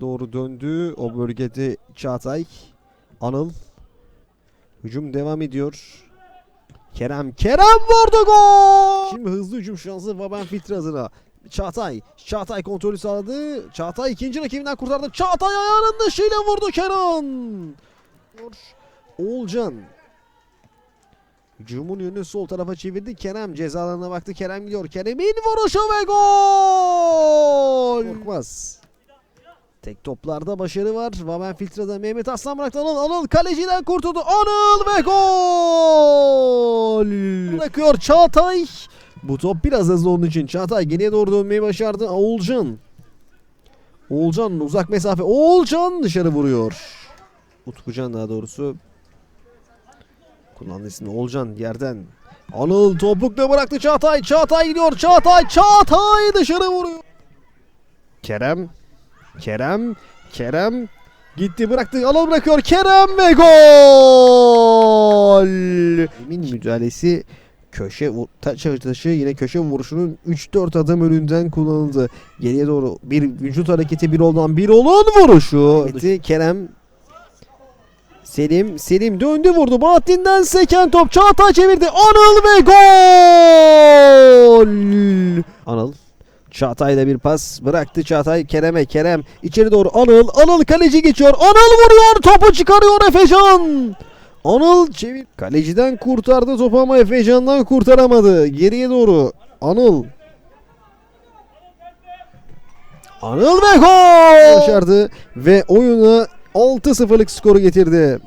doğru döndü. O bölgede Çağatay. Anıl. Hücum devam ediyor. Kerem. Kerem vurdu gol. Şimdi hızlı hücum şansı Vaben filtre adına. Çağatay. Çağatay kontrolü sağladı. Çağatay ikinci rakibinden kurtardı. Çağatay ayağının dışıyla vurdu Kenan. Oğulcan. Hücumun yönünü sol tarafa çevirdi. Kerem cezalarına baktı. Kerem gidiyor. Kerem'in vuruşu ve gol. Korkmaz. Tek toplarda başarı var. Vamen filtrede Mehmet Aslan bıraktı. Anıl, Anıl kaleciden kurtuldu. Anıl ve gol. Bırakıyor Çağatay. Bu top biraz hızlı onun için. Çağatay geriye doğru dönmeyi başardı. Oğulcan. Oğulcan uzak mesafe. Oğulcan dışarı vuruyor. Utkucan daha doğrusu. Kullandığı ismi Oğulcan yerden. Anıl topukla bıraktı Çağatay. Çağatay gidiyor. Çağatay. Çağatay dışarı vuruyor. Kerem. Kerem. Kerem. Gitti bıraktı. Anıl bırakıyor. Kerem ve gol. Emin müdahalesi köşe taç taşı yine köşe vuruşunun 3-4 adım önünden kullanıldı. Geriye doğru bir vücut hareketi bir oldan bir olun vuruşu. Gitti Kerem Selim, Selim döndü vurdu. Bahattin'den seken top Çağatay çevirdi. Anıl ve gol! Anıl Çağatay'da bir pas bıraktı Çağatay Kerem'e. Kerem içeri doğru Anıl. Anıl kaleci geçiyor. Anıl vuruyor. Topu çıkarıyor Efecan. Anıl çevir. Kaleciden kurtardı topu ama Efecan'dan kurtaramadı. Geriye doğru Anıl. Anıl ve gol! Başardı ve oyuna 6-0'lık skoru getirdi.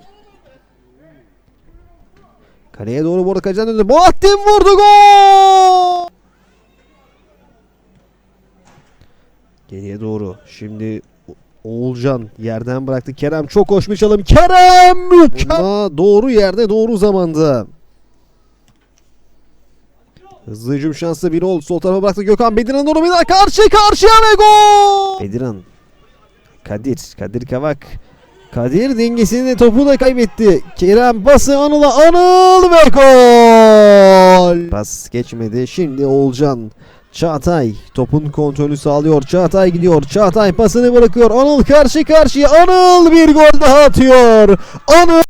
Kaleye doğru bu arada kaleciden döndü. Bahattin vurdu gol! Geriye doğru. Şimdi Oğulcan yerden bıraktı. Kerem çok hoş bir çalım. Kerem mükemmel. Doğru yerde doğru zamanda. Hızlı hücum şansı bir ol. Sol tarafa bıraktı Gökhan. Bediran doğru bir daha karşı karşıya ve gol. Bediran. Kadir. Kadir Kavak. Kadir dengesini topu da kaybetti. Kerem pası Anıl'a. Anıl ve gol. Pas geçmedi. Şimdi Oğulcan. Çağatay topun kontrolü sağlıyor. Çağatay gidiyor. Çağatay pasını bırakıyor. Anıl karşı karşıya. Anıl bir gol daha atıyor. Anıl